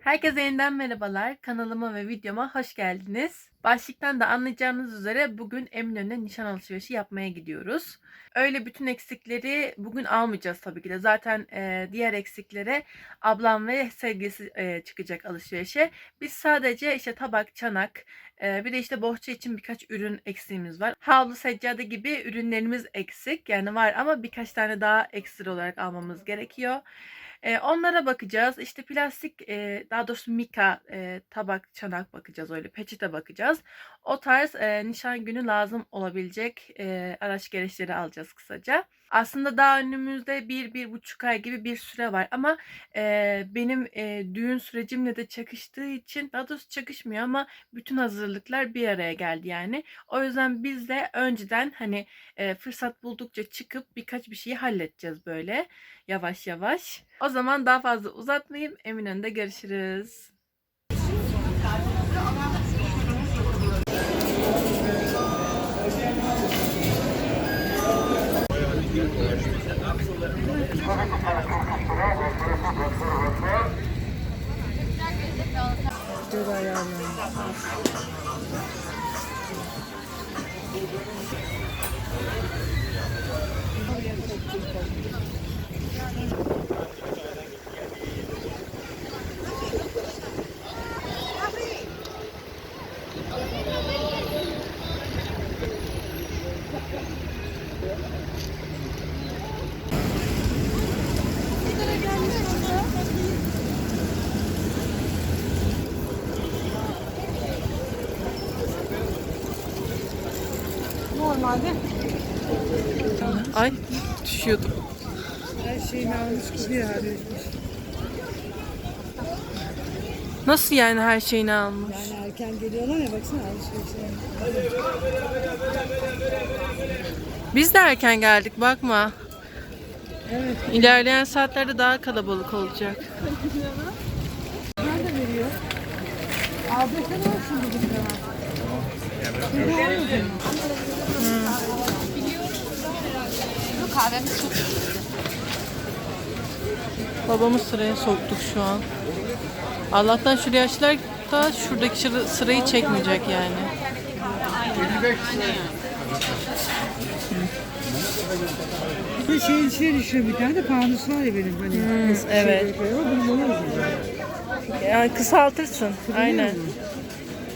Herkese yeniden merhabalar. Kanalıma ve videoma hoş geldiniz. Başlıktan da anlayacağınız üzere bugün Eminönü'ne nişan alışverişi yapmaya gidiyoruz. Öyle bütün eksikleri bugün almayacağız tabii ki de. Zaten e, diğer eksiklere ablam ve sevgilisi e, çıkacak alışverişe. Biz sadece işte tabak, çanak, e, bir de işte bohça için birkaç ürün eksiğimiz var. Havlu, seccade gibi ürünlerimiz eksik. Yani var ama birkaç tane daha ekstra olarak almamız gerekiyor. E, onlara bakacağız. İşte plastik, e, daha doğrusu mika e, tabak, çanak bakacağız. Öyle peçete bakacağız. O tarz e, nişan günü lazım olabilecek e, araç gereçleri alacağız kısaca. Aslında daha önümüzde bir, bir buçuk ay gibi bir süre var. Ama e, benim e, düğün sürecimle de çakıştığı için, daha doğrusu çakışmıyor ama bütün hazırlıklar bir araya geldi yani. O yüzden biz de önceden hani e, fırsat buldukça çıkıp birkaç bir şeyi halledeceğiz böyle yavaş yavaş. O zaman daha fazla uzatmayayım. Eminönü'nde görüşürüz. Şurada ayarlandı. Thank you. Normalde Ay düşüyordum. her şeyini almış gibi halletmiş. Nasıl yani her şeyini almış? Yani erken geliyorlar ya baksana alışverişe. Biz de erken geldik bakma. Evet. İlerleyen saatlerde daha kalabalık olacak. Nerede veriyor? Aldıysa ne olsun dedim de almadın mı? Babamı sıraya soktuk şu an. Allah'tan şuraya açtılar da şuradaki sıra- sırayı çekmeyecek yani. Bir de şeyin içine düşüyor bir tane de fanus var ya benim hani. eski evet. şeyleri koyuyor. Bunu bana yazıyor. Yani kısaltırsın. Aynen.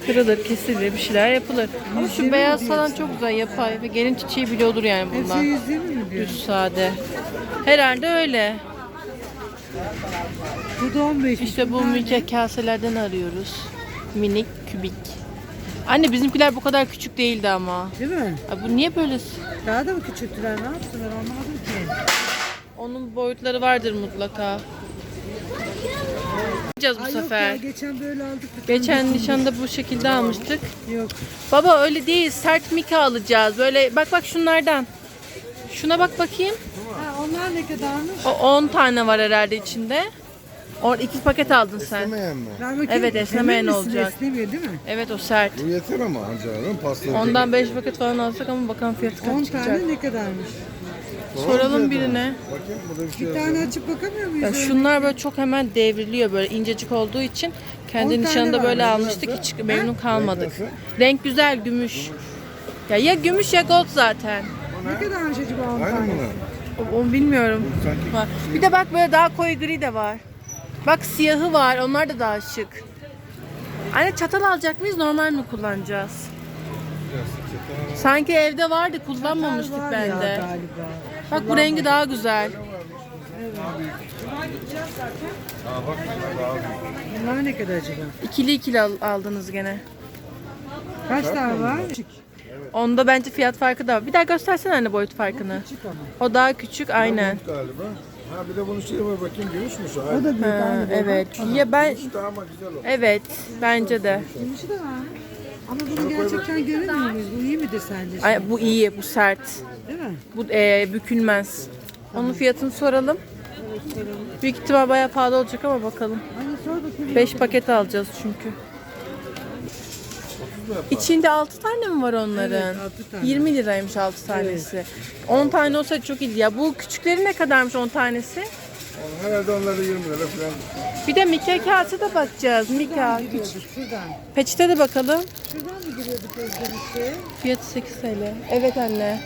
Kırılır, kesilir, bir şeyler yapılır. Ama şu beyaz falan çok güzel yapay ve gelin çiçeği bile olur yani Hepsi bundan. 120 mi diyor? Düz sade. Herhalde öyle. Bu da 15. İşte bu mülke kaselerden arıyoruz. Minik, kübik. Anne bizimkiler bu kadar küçük değildi ama. Değil mi? Ay bu niye böyle? Daha da mı küçülttüler? Ne yaptılar anlamadım ki. Onun boyutları vardır mutlaka. Yapacağız bu Ay yok sefer. ya geçen böyle aldık. Geçen nişanda bu şekilde almıştık. Yok. Baba öyle değil. Sert mika alacağız. Böyle bak bak şunlardan. Şuna bak bakayım. Ha, onlar ne kadarmış? O 10 tane var herhalde içinde. Or iki paket aldın sen. Esnemeyen mi? Bakayım. Evet, esnemeyen Emin misin? olacak. Esnemiyor değil mi? Evet o sert. Bu yeter ama canım pasta. Ondan 5 paket falan alsak ama bakalım fiyatı 10 kaç çıkacak. tane ne kadarmış? Soralım birine. Bakayım burada bir şey Bir tane açıp bakamıyor muyuz? Ya öyle? şunlar böyle çok hemen devriliyor böyle incecik olduğu için kendi 10 tane nişanında var. böyle almıştık hiç memnun kalmadık. nasıl? Renk güzel gümüş. Ya ya gümüş ya gold zaten. Ne kadarmış acaba 10 Aynı tane? O- Onu bilmiyorum. Sanki Var. Bir de bak böyle daha koyu gri de var. Bak siyahı var. Onlar da daha şık. Anne çatal alacak mıyız? Normal mi kullanacağız? Sanki evde vardı kullanmamıştık Var ya de. galiba. Bak bu rengi daha güzel. Aa bak bunlar daha büyük. Bunlar ne kadar acaba? İkili ikili al- aldınız gene. Kaç tane var? Küçük. Onda bence fiyat farkı da var. Bir daha göstersene anne boyut farkını. Küçük ama. O daha küçük aynen. galiba. Ha bir de bunun şeyi var bakayım gümüşmüş o. O da büyük Ha, aynı. evet. Ya ben İşte ama güzel o. evet bence de. Gümüşü de var. Ama bunu gerçekten göremiyor muyuz? Bu iyi midir sence? Ay, bu iyi, bu sert. Değil mi? Bu e, bükülmez. Onun fiyatını soralım. Büyük ihtimal bayağı pahalı olacak ama bakalım. Hani sor bakayım. 5 paket alacağız çünkü. İçinde 6 tane mi var onların? Evet, altı tane. 20 liraymış 6 tanesi. 10 tane olsa çok iyi. Ya bu küçükleri ne kadarmış 10 tanesi? Herhalde onları 20 lira falan. Bir de Mika kağıtı da bakacağız. Mika. Giriyorduk şuradan. Peçete de bakalım. Şuradan mı giriyorduk işte? Fiyatı 8 TL. Evet anne.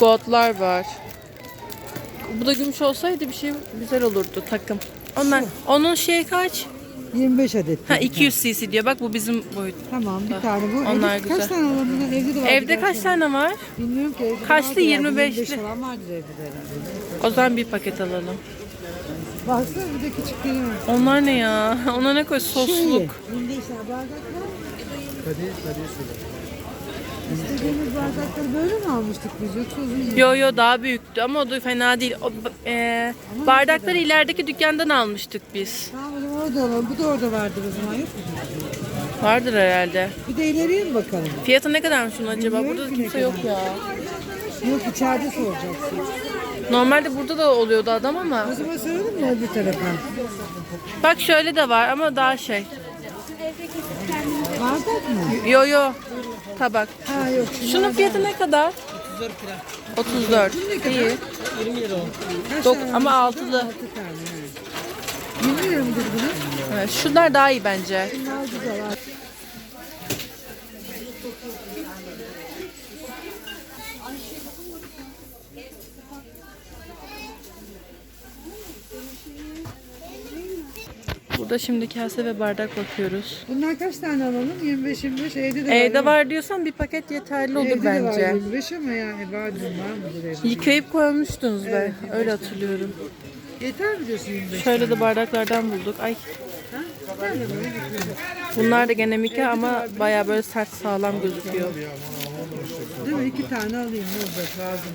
Goldlar var. Bu da gümüş olsaydı bir şey güzel olurdu takım. Onlar, onun şeyi kaç? 25 adet. Ha 200 cc diyor. Bak bu bizim boyut. Tamam bir tane bu. Onlar Evde güzel. Kaç tane var bunlar? Evde de var. Evde kaç tane var? Bilmiyorum ki. Evde Kaçlı? vardır herhalde, 25'li. 25 falan vardır evde de herhalde. O zaman bir paket alalım. Baksana bir de küçükleri var. Onlar ne ya? Ona ne koy? Sosluk. Şey, 25 tane bardaklar. Kadir, Kadir söyle. İstediğimiz bardakları böyle mi almıştık biz? Yoksa uzun? Yo yo daha büyüktü ama o da fena değil. O, e, bardakları ilerideki dükkandan almıştık biz. Tamam o zaman orada alalım. Bu da orada vardır o zaman yok mu? Vardır herhalde. Bir de ileriye mi bakalım? Fiyatı ne kadarmış şunun acaba? Bilmiyorum Burada da ki ne kimse yok ya. Yok içeride soracaksın. Normalde burada da oluyordu adam ama. O zaman soralım mı öbür tarafa? Bak şöyle de var ama daha şey. Bardak mı? Yo yo. Tabak. Ha yok. Şunun fiyatı ne kadar? 34 lira. 34. İyi. Kaç Dok tane ama altılı. Altı tane. he. 20 lira mıdır bunun? Evet, şunlar daha iyi bence. Bunlar güzel. Burada şimdi kase ve bardak bakıyoruz. Bunlar kaç tane alalım? 25 25 evde de Evde var. var diyorsan bir paket yeterli olur Evde de var bence. 25 ama yani var mıdır evde? Yıkayıp koymuştunuz be. Öyle hatırlıyorum. Yeter mi diyorsun 25? Şöyle de bardaklardan bulduk. Ay Yeter böyle bunlar da gene Mika ama baya böyle sert sağlam gözüküyor. Değil mi? İki tane alayım. Ne olacak? Lazım.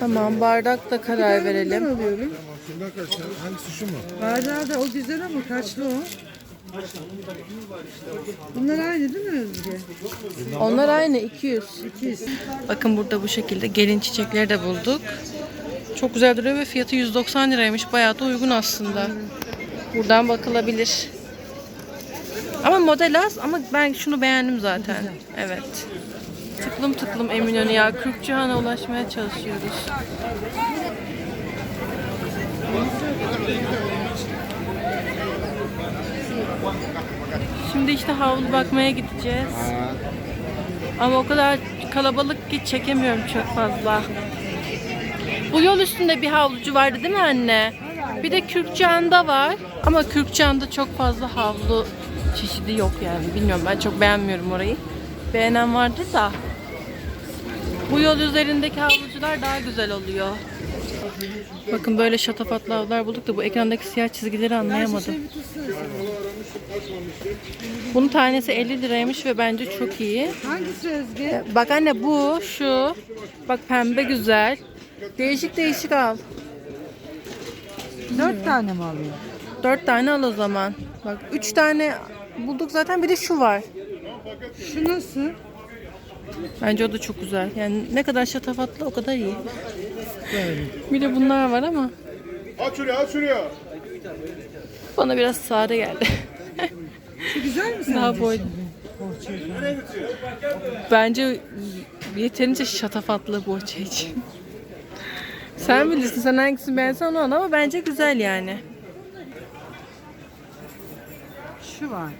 Tamam bardak da karar Ben verelim. alıyorum. Şundan kaç tane? Hangisi şu mu? Bardağı da o güzel ama kaçlı o? Bunlar aynı değil mi Özge? Onlar aynı 200. 200. Bakın burada bu şekilde gelin çiçekleri de bulduk. Çok güzel duruyor ve fiyatı 190 liraymış. Bayağı da uygun aslında. Buradan bakılabilir. Ama model az ama ben şunu beğendim zaten. Evet. Tıklım tıklım Eminönü ya. Kürkçühan'a ulaşmaya çalışıyoruz. Şimdi işte havlu bakmaya gideceğiz. Ama o kadar kalabalık ki çekemiyorum çok fazla. Bu yol üstünde bir havlucu vardı değil mi anne? Bir de Kürkçan'da var. Ama Kürkçan'da çok fazla havlu çeşidi yok yani. Bilmiyorum ben çok beğenmiyorum orayı. Beğenen vardır da. Bu yol üzerindeki havlucular daha güzel oluyor. Bakın böyle şatafatlı havlular bulduk da bu ekrandaki siyah çizgileri anlayamadım. Bunun tanesi 50 liraymış ve bence çok iyi. Hangisi Özge? Bak anne bu, şu. Bak pembe güzel. Değişik değişik al. Dört tane mi alayım? Dört tane al o zaman. Bak üç tane bulduk zaten bir de şu var. Şu nasıl? Bence o da çok güzel. Yani ne kadar şatafatlı o kadar iyi. Böyle. Bir de bunlar var ama Aç şuraya, aç şuraya. bana biraz sade geldi. Şu güzel mi sence Daha boy-. Bence yeterince şatafatlı bohça için. Sen bilirsin sen hangisini beğensen onu al ama bence güzel yani. Şu var.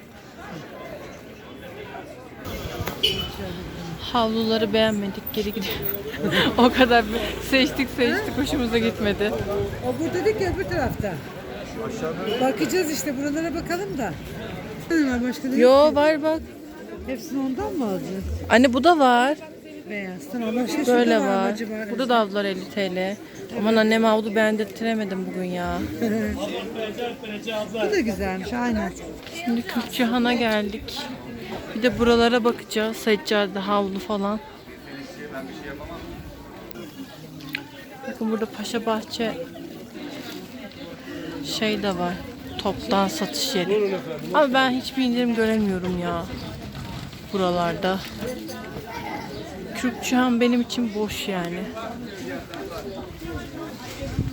Havluları beğenmedik geri gidiyor. o kadar seçtik seçtik hoşumuza gitmedi. O burada değil ki öbür tarafta. Bakacağız işte buralara bakalım da. Ne var başka değil Yo var bak. Hepsini ondan mı alacağız? Anne bu da var. Beyaz. Tamam başka şurada Böyle var. var. bacı var. Burada da havlular 50 TL. Aman annem havlu beğendirtiremedim bugün ya. Bu da güzelmiş aynen. Şimdi Kürkçühan'a geldik. Bir de buralara bakacağız. Seccade, havlu falan. Bakın burada Paşa Bahçe şey de var. Toptan satış yeri. Ama ben hiçbir indirim göremiyorum ya. Buralarda. Kürkçühan benim için boş yani.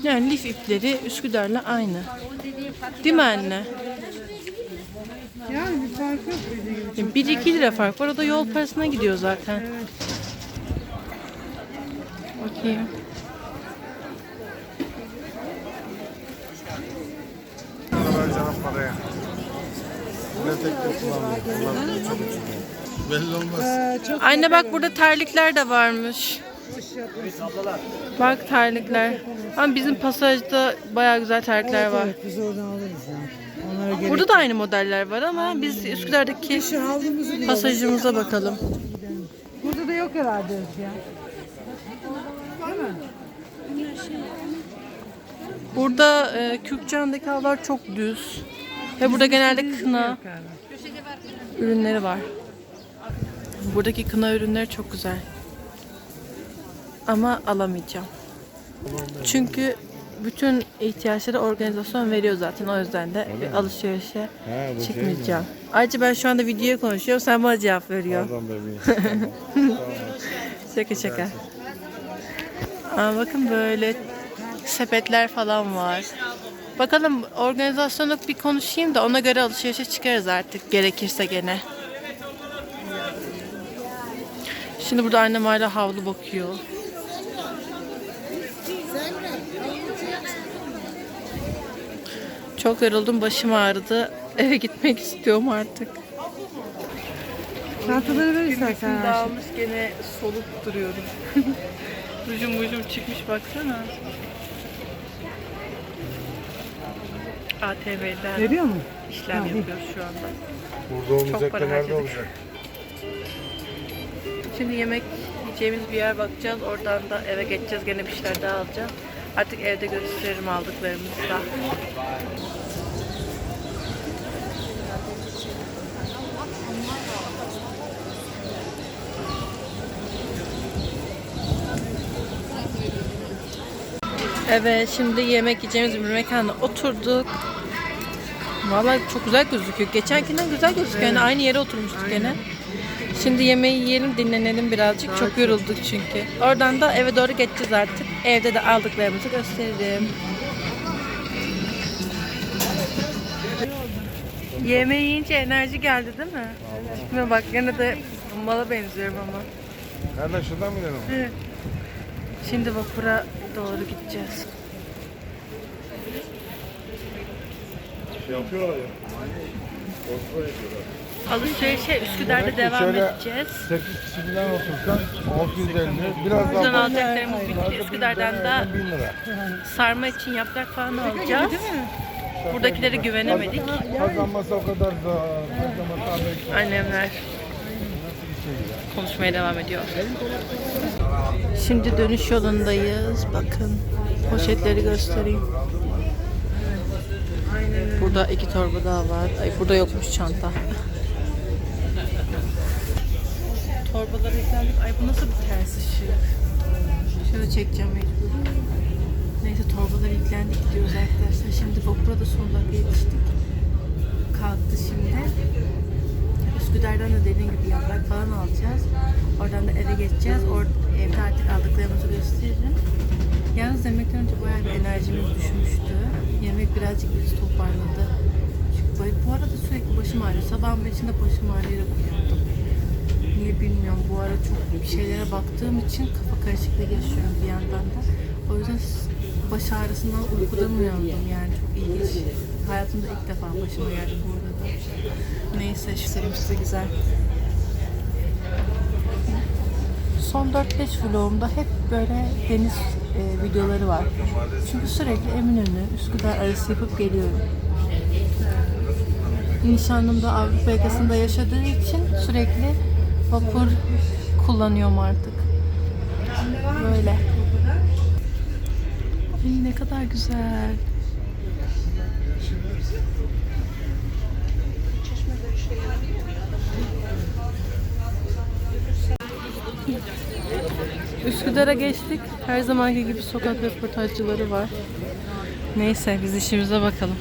Yani lif ipleri Üsküdar'la aynı. Değil mi anne? Yani bir fark yok dediğim e, gibi. Çok 1-2 lira fark var. O da yol parasına gidiyor zaten. Evet. Bakayım. Belli olmaz. Ee, Anne bak burada terlikler de varmış. Bak terlikler. Ama bizim pasajda bayağı güzel terlikler var. Biz oradan alırız ya. Gerek Burada da aynı modeller var ama biz Üsküdar'daki Şu havlumuzu bulalım. pasajımıza bakalım. Burada da yok herhalde mi? Burada e, Kürkcan'daki havalar çok düz. Ve burada genelde kına ürünleri var. Buradaki kına ürünleri çok güzel. Ama alamayacağım. Çünkü bütün ihtiyaçları organizasyon veriyor zaten. O yüzden de bir alışverişe Ha, bu şey çıkmayacağım. Ayrıca ben şu anda videoya konuşuyorum. Sen bana cevap veriyorsun. Pardon bebeğim. Tamam. Şaka şaka. Aa, bakın böyle sepetler falan var. Bakalım organizasyonluk bir konuşayım da ona göre alışverişe çıkarız artık gerekirse gene. Şimdi burada annem hala havlu bakıyor. Çok yoruldum, başım ağrıdı. Eve gitmek istiyorum artık. Çantaları ver istersen. Ayşe. Dağılmış gene solup duruyorum. Rujum rujum çıkmış baksana. ATV'den Veriyor mu? işlem Ha, iyi. yapıyoruz şu anda. Burada olmayacak para da nerede harcadık. olacak? Şimdi yemek yiyeceğimiz bir yer bakacağız. Oradan da eve geçeceğiz. Gene bir şeyler daha alacağız. Artık evde gösteririm aldıklarımızı da. Evet şimdi yemek yiyeceğimiz bir mekanda oturduk. Vallahi çok güzel gözüküyor. Geçenkinden güzel gözüküyor. Yani aynı yere oturmuştuk gene. Şimdi yemeği yiyelim, dinlenelim birazcık. Çok yorulduk çünkü. Oradan da eve doğru geçeceğiz artık. Evde de aldıklarımızı gösteririm. Yemeği yiyince enerji geldi değil mi? Tipime bak gene de mala benziyorum ama. Nereden şuradan mı gidelim? Evet. Şimdi vapura doğru gideceğiz. Şey yapıyorlar ya. Kontrol ediyorlar. Alışverişe Üsküdar'da devam şöyle- edeceğiz. 8 kişi falan otursan 650. Biraz Buradan daha alacaklarımız bitti. Üsküdar'dan da 1000 lira. sarma için yaprak falan alacağız. Buradakilere güvenemedik. Kazanmasa o kadar da kazanmasa belki. Annemler konuşmaya devam ediyor. Şimdi dönüş yolundayız. Bakın poşetleri göstereyim. Burada iki torba daha var. Ay burada yokmuş çanta. Torbaları yüklendik. Ay bu nasıl bir ters ışık? Şöyle çekeceğim mecbur. Neyse torbaları yüklendik gidiyoruz arkadaşlar. Şimdi vapura da son dakika yetiştik. Kalktı şimdi. Üsküdar'dan da dediğim gibi yaprak falan alacağız. Oradan da eve geçeceğiz. Or evde artık aldıklarımızı gösteririm. Yalnız yemekten önce bayağı bir enerjimiz düşmüştü. Yemek birazcık bizi toparladı. Çünkü bu arada sürekli başım ağrıyor. Sabahın beşinde başım ağrıyarak uyandım. Bilmiyorum. Bu ara çok bir şeylere baktığım için kafa karışıklığı yaşıyorum bir yandan da. O yüzden baş ağrısından uykudan uyandım yani çok ilginç. Hayatımda ilk defa başıma geldi bu arada. Neyse göstereyim size güzel. Son 4-5 vlogumda hep böyle deniz e, videoları var. Çünkü sürekli Eminönü, Üsküdar arası yapıp geliyorum. Nişanlım da Avrupa yakasında yaşadığı için sürekli vapur kullanıyorum artık. Böyle. Ay ne kadar güzel. Üsküdar'a geçtik. Her zamanki gibi sokak röportajcıları var. Neyse biz işimize bakalım.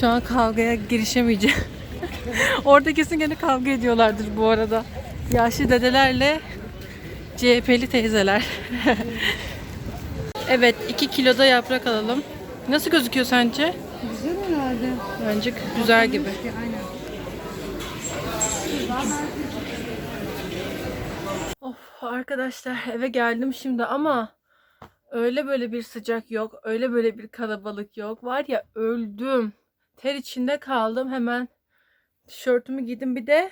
Şu an kavgaya girişemeyeceğim. Orada kesin gene kavga ediyorlardır bu arada. Yaşlı dedelerle CHP'li teyzeler. evet 2 kiloda yaprak alalım. Nasıl gözüküyor sence? Güzel herhalde. Bence güzel gibi. Of arkadaşlar eve geldim şimdi ama öyle böyle bir sıcak yok. Öyle böyle bir kalabalık yok. Var ya öldüm. ter içinde kaldım. Hemen tişörtümü giydim. Bir de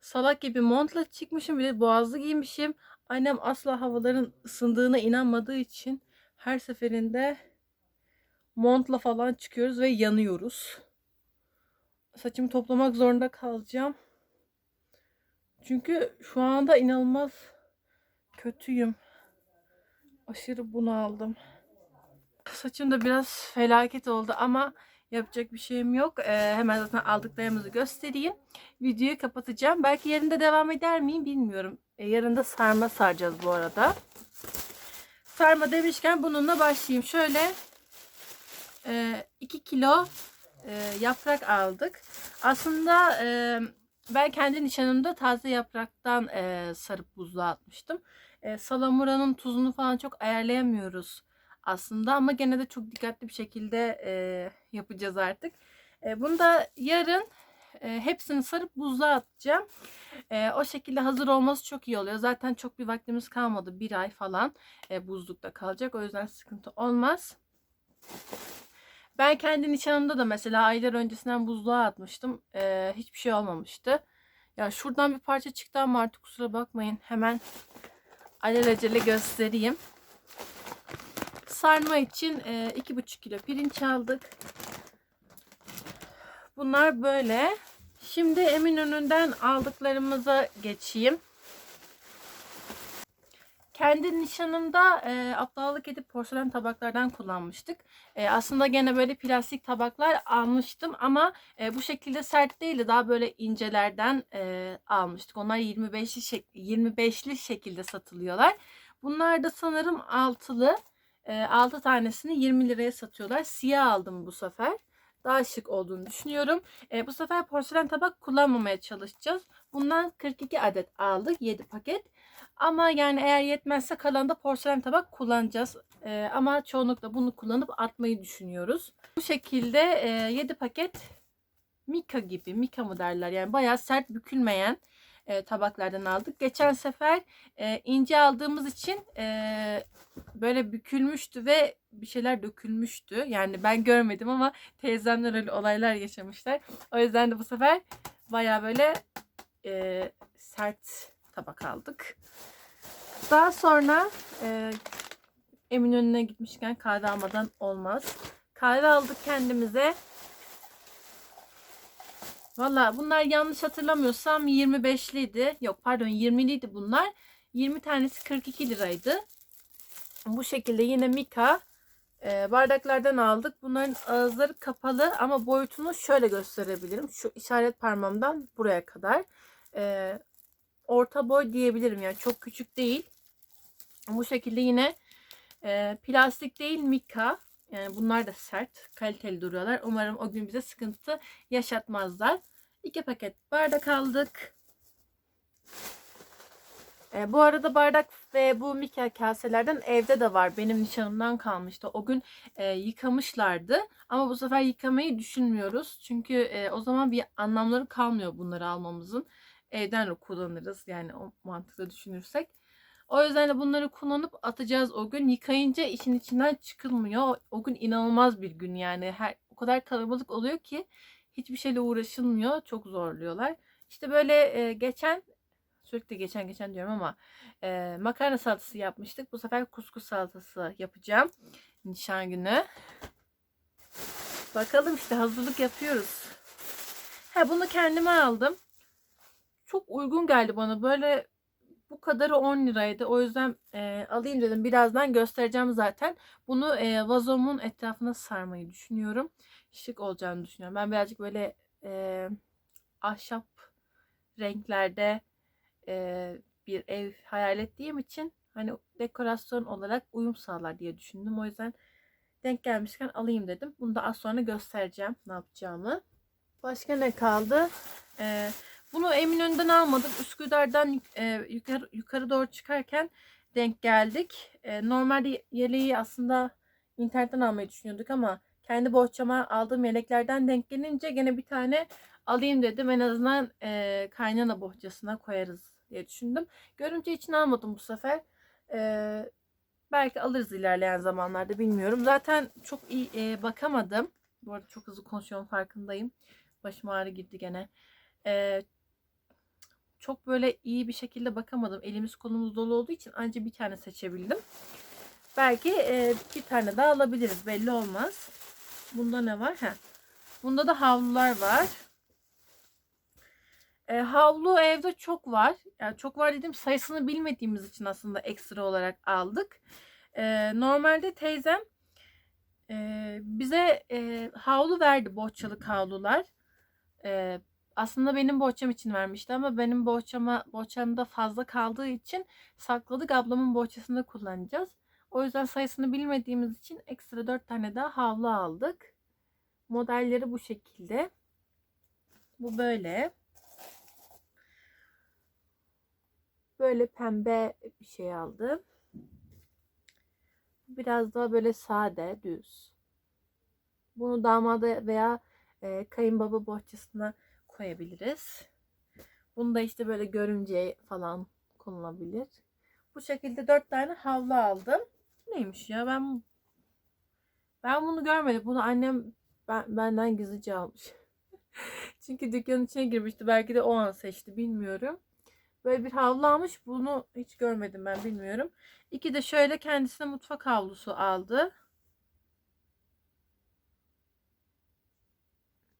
salak gibi montla çıkmışım. Bir de boğazlı giymişim. Annem asla havaların ısındığına inanmadığı için her seferinde montla falan çıkıyoruz ve yanıyoruz. Saçımı toplamak zorunda kalacağım. Çünkü şu anda inanılmaz kötüyüm. Aşırı bunaldım. Saçım da biraz felaket oldu ama yapacak bir şeyim yok. Ee, hemen zaten aldıklarımızı göstereyim. Videoyu kapatacağım. Belki yarın devam eder miyim bilmiyorum. Ee, yarın da sarma saracağız bu arada. Sarma demişken bununla başlayayım. Şöyle 2 kilo e, yaprak aldık. Aslında e, ben kendi nişanımda taze yapraktan e, sarıp buzluğa atmıştım. E, salamura'nın tuzunu falan çok ayarlayamıyoruz aslında ama gene de çok dikkatli bir şekilde e, yapacağız artık. E, bunu da yarın e, hepsini sarıp buzluğa atacağım. E, o şekilde hazır olması çok iyi oluyor. Zaten çok bir vaktimiz kalmadı. Bir ay falan e, buzlukta kalacak. O yüzden sıkıntı olmaz. Ben kendi nişanımda da mesela aylar öncesinden buzluğa atmıştım. Ee, hiçbir şey olmamıştı. Ya şuradan bir parça çıktı ama artık kusura bakmayın. Hemen alelacele göstereyim. Sarma için e, iki buçuk kilo pirinç aldık. Bunlar böyle. Şimdi Eminönü'nden aldıklarımıza geçeyim. Kendi nişanımda e, aptallık edip porselen tabaklardan kullanmıştık. E, aslında gene böyle plastik tabaklar almıştım ama e, bu şekilde sert değildi. Daha böyle incelerden e, almıştık. Onlar 25'li şek 25'li şekilde satılıyorlar. Bunlar da sanırım altılı. E, 6 tanesini 20 liraya satıyorlar. Siyah aldım bu sefer. Daha şık olduğunu düşünüyorum. E, bu sefer porselen tabak kullanmamaya çalışacağız. Bundan 42 adet aldık. 7 paket. Ama yani eğer yetmezse kalan da porselen tabak kullanacağız. Ee, ama çoğunlukla bunu kullanıp atmayı düşünüyoruz. Bu şekilde e, 7 paket Mika gibi, Mika mı derler yani bayağı sert bükülmeyen e, tabaklardan aldık. Geçen sefer e, ince aldığımız için e, böyle bükülmüştü ve bir şeyler dökülmüştü. Yani ben görmedim ama teyzemler öyle olaylar yaşamışlar. O yüzden de bu sefer bayağı böyle e, sert tabak aldık. Daha sonra e, Eminönü'ne gitmişken kahve almadan olmaz. Kahve aldık kendimize. Valla bunlar yanlış hatırlamıyorsam 25'liydi. Yok pardon 20'liydi bunlar. 20 tanesi 42 liraydı. Bu şekilde yine Mika e, bardaklardan aldık. Bunların ağızları kapalı ama boyutunu şöyle gösterebilirim. Şu işaret parmağımdan buraya kadar. E, orta boy diyebilirim yani çok küçük değil. Bu şekilde yine e, plastik değil mika. Yani bunlar da sert, kaliteli duruyorlar. Umarım o gün bize sıkıntı yaşatmazlar. İki paket bardak aldık. E, bu arada bardak ve bu mika kaselerden evde de var. Benim nişanımdan kalmıştı. O gün e, yıkamışlardı. Ama bu sefer yıkamayı düşünmüyoruz. Çünkü e, o zaman bir anlamları kalmıyor bunları almamızın. Evden de kullanırız yani o mantıkla düşünürsek. O yüzden de bunları kullanıp atacağız o gün. Yıkayınca işin içinden çıkılmıyor. O gün inanılmaz bir gün yani. Her o kadar kalabalık oluyor ki hiçbir şeyle uğraşılmıyor. Çok zorluyorlar. İşte böyle e, geçen sürekli geçen geçen diyorum ama e, makarna salatası yapmıştık. Bu sefer kuskus salatası yapacağım. Nişan günü. Bakalım işte hazırlık yapıyoruz. Ha bunu kendime aldım. Çok uygun geldi bana. Böyle bu kadarı 10 liraydı. O yüzden e, alayım dedim. Birazdan göstereceğim zaten. Bunu e, vazomun etrafına sarmayı düşünüyorum. Şık olacağını düşünüyorum. Ben birazcık böyle e, ahşap renklerde e, bir ev hayal ettiğim için hani dekorasyon olarak uyum sağlar diye düşündüm. O yüzden denk gelmişken alayım dedim. Bunu da az sonra göstereceğim ne yapacağımı. Başka ne kaldı? Eee bunu Eminönü'nden almadım. Üsküdar'dan e, yukarı, yukarı doğru çıkarken denk geldik. E, normalde yeleği aslında internetten almayı düşünüyorduk ama kendi bohçama aldığım yeleklerden denk gelince gene bir tane alayım dedim. En azından e, kaynana bohçasına koyarız diye düşündüm. Görümce için almadım bu sefer. E, belki alırız ilerleyen zamanlarda bilmiyorum. Zaten çok iyi e, bakamadım. Bu arada çok hızlı konuşuyorum farkındayım. Başım ağrı girdi gene. Ee, çok böyle iyi bir şekilde bakamadım. Elimiz kolumuz dolu olduğu için ancak bir tane seçebildim. Belki e, bir tane daha alabiliriz. Belli olmaz. Bunda ne var? Heh. Bunda da havlular var. E, havlu evde çok var. Yani çok var dedim sayısını bilmediğimiz için aslında ekstra olarak aldık. E, normalde teyzem e, bize e, havlu verdi bohçalık havlular. E, aslında benim bohçam için vermişti ama benim bohçama bohçamda fazla kaldığı için sakladık. Ablamın bohçasında kullanacağız. O yüzden sayısını bilmediğimiz için ekstra 4 tane daha havlu aldık. Modelleri bu şekilde. Bu böyle. Böyle pembe bir şey aldım. Biraz daha böyle sade, düz. Bunu damada veya e, kayınbaba bohçasına koyabiliriz. Bunu da işte böyle görünce falan konulabilir. Bu şekilde dört tane havlu aldım. Neymiş ya ben ben bunu görmedim. Bunu annem ben, benden gizlice almış. Çünkü dükkanın içine girmişti. Belki de o an seçti bilmiyorum. Böyle bir havlu almış. Bunu hiç görmedim ben bilmiyorum. İki de şöyle kendisine mutfak havlusu aldı.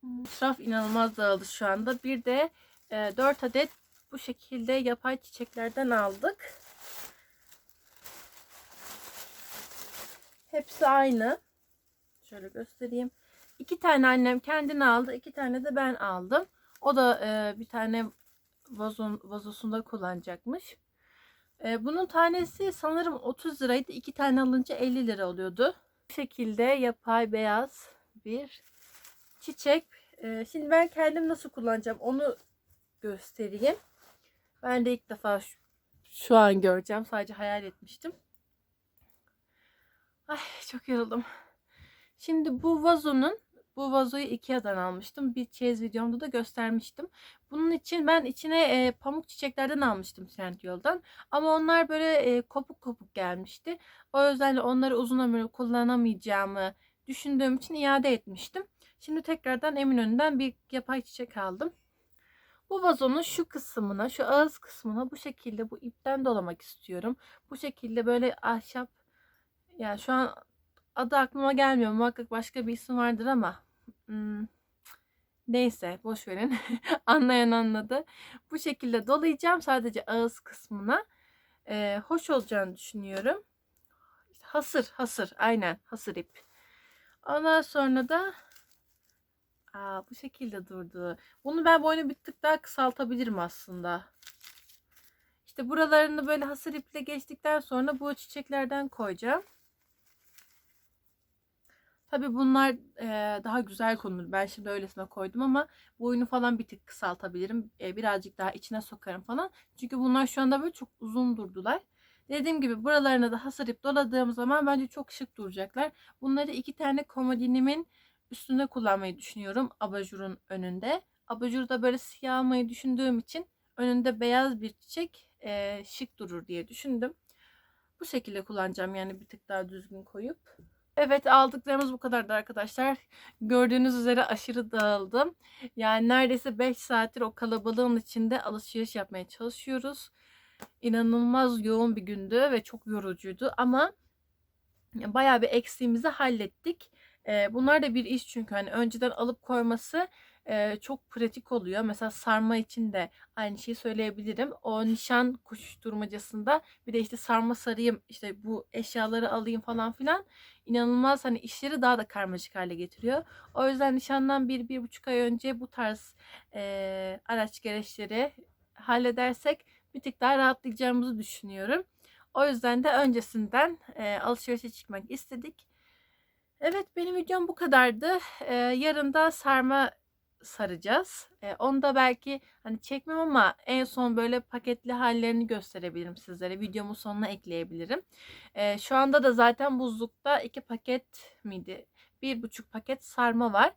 Etraf inanılmaz dağıldı şu anda. Bir de e, 4 adet bu şekilde yapay çiçeklerden aldık. Hepsi aynı. Şöyle göstereyim. İki tane annem kendine aldı. iki tane de ben aldım. O da e, bir tane vazon, vazosunda kullanacakmış. E, bunun tanesi sanırım 30 liraydı. İki tane alınca 50 lira oluyordu. Bu şekilde yapay beyaz bir çiçek. E, şimdi ben kendim nasıl kullanacağım onu göstereyim. Ben de ilk defa şu, şu an göreceğim. Sadece hayal etmiştim. Ay çok yoruldum. Şimdi bu vazonun bu vazoyu Ikea'dan almıştım. Bir çeyiz videomda da göstermiştim. Bunun için ben içine e, pamuk çiçeklerden almıştım Trendyol'dan. Ama onlar böyle e, kopuk kopuk gelmişti. O yüzden de onları uzun ömür kullanamayacağımı düşündüğüm için iade etmiştim. Şimdi tekrardan Eminönü'nden bir yapay çiçek aldım. Bu vazonun şu kısmına, şu ağız kısmına bu şekilde bu ipten dolamak istiyorum. Bu şekilde böyle ahşap yani şu an adı aklıma gelmiyor. Muhakkak başka bir isim vardır ama hmm, neyse boş verin. Anlayan anladı. Bu şekilde dolayacağım sadece ağız kısmına. Ee, hoş olacağını düşünüyorum. İşte hasır, hasır. Aynen hasır ip. Ondan sonra da Aa, bu şekilde durdu. Bunu ben boyunu bir tık daha kısaltabilirim aslında. İşte buralarını böyle hasır iple geçtikten sonra bu çiçeklerden koyacağım. Tabi bunlar e, daha güzel konulur. Ben şimdi öylesine koydum ama boyunu falan bir tık kısaltabilirim. E, birazcık daha içine sokarım falan. Çünkü bunlar şu anda böyle çok uzun durdular. Dediğim gibi buralarına da hasır ip doladığım zaman bence çok şık duracaklar. Bunları iki tane komodinimin üstünde kullanmayı düşünüyorum. Abajurun önünde. Abajuru da böyle siyah almayı düşündüğüm için önünde beyaz bir çiçek e, şık durur diye düşündüm. Bu şekilde kullanacağım yani bir tık daha düzgün koyup. Evet aldıklarımız bu kadardı arkadaşlar. Gördüğünüz üzere aşırı dağıldım. Yani neredeyse 5 saattir o kalabalığın içinde alışveriş yapmaya çalışıyoruz. İnanılmaz yoğun bir gündü ve çok yorucuydu ama bayağı bir eksiğimizi hallettik. Bunlar da bir iş çünkü hani önceden alıp koyması çok pratik oluyor. Mesela sarma için de aynı şeyi söyleyebilirim. O nişan koşuşturmacasında bir de işte sarma sarayım işte bu eşyaları alayım falan filan inanılmaz hani işleri daha da karmaşık hale getiriyor. O yüzden nişandan bir, bir buçuk ay önce bu tarz e, araç gereçleri halledersek bir tık daha rahatlayacağımızı düşünüyorum. O yüzden de öncesinden e, alışverişe çıkmak istedik. Evet benim videom bu kadardı. Ee, yarın da sarma saracağız. Ee, onu da belki hani çekmem ama en son böyle paketli hallerini gösterebilirim sizlere. Videomun sonuna ekleyebilirim. Ee, şu anda da zaten buzlukta iki paket miydi? Bir buçuk paket sarma var.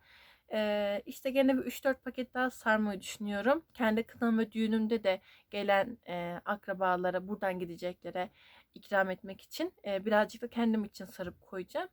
Ee, işte gene bir 3-4 paket daha sarmayı düşünüyorum. Kendi kınam ve düğünümde de gelen e, akrabalara, buradan gideceklere ikram etmek için. E, birazcık da kendim için sarıp koyacağım.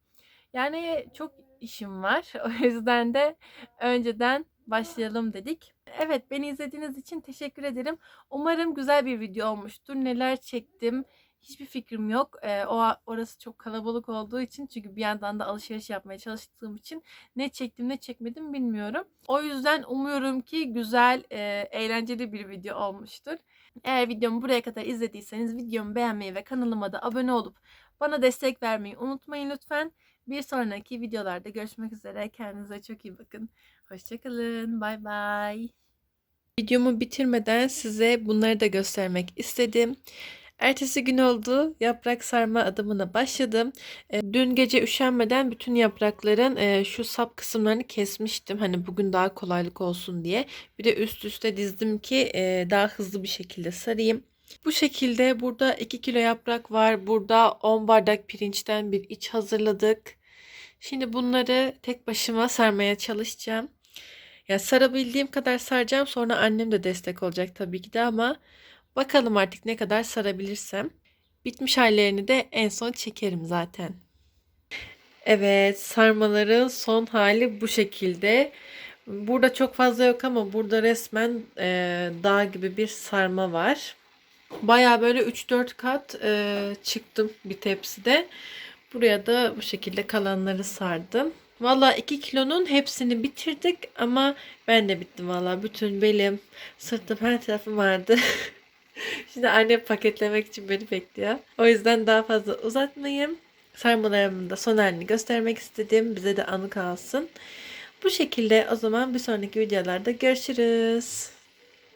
Yani çok işim var. O yüzden de önceden başlayalım dedik. Evet beni izlediğiniz için teşekkür ederim. Umarım güzel bir video olmuştur. Neler çektim hiçbir fikrim yok. Ee, o orası çok kalabalık olduğu için çünkü bir yandan da alışveriş yapmaya çalıştığım için ne çektim ne çekmedim bilmiyorum. O yüzden umuyorum ki güzel, e, eğlenceli bir video olmuştur. Eğer videomu buraya kadar izlediyseniz videomu beğenmeyi ve kanalıma da abone olup bana destek vermeyi unutmayın lütfen. Bir sonraki videolarda görüşmek üzere. Kendinize çok iyi bakın. Hoşçakalın. Bay bay. Videomu bitirmeden size bunları da göstermek istedim. Ertesi gün oldu. Yaprak sarma adımına başladım. E, Dün gece üşenmeden bütün yaprakların e, şu sap kısımlarını kesmiştim. Hani bugün daha kolaylık olsun diye. Bir de üst üste dizdim ki e, daha hızlı bir şekilde sarayım. Bu şekilde burada 2 kilo yaprak var. Burada 10 bardak pirinçten bir iç hazırladık. Şimdi bunları tek başıma sarmaya çalışacağım. Ya sarabildiğim kadar saracağım. Sonra annem de destek olacak tabii ki de ama bakalım artık ne kadar sarabilirsem. Bitmiş hallerini de en son çekerim zaten. Evet, sarmaların son hali bu şekilde. Burada çok fazla yok ama burada resmen e, dağ gibi bir sarma var. Baya böyle 3-4 kat e, çıktım bir tepside. Buraya da bu şekilde kalanları sardım. Valla 2 kilonun hepsini bitirdik ama ben de bittim valla. Bütün belim, sırtım, her tarafım vardı. Şimdi annem paketlemek için beni bekliyor. O yüzden daha fazla uzatmayayım. Sarmalarımın da son halini göstermek istedim. Bize de anı kalsın. Bu şekilde o zaman bir sonraki videolarda görüşürüz.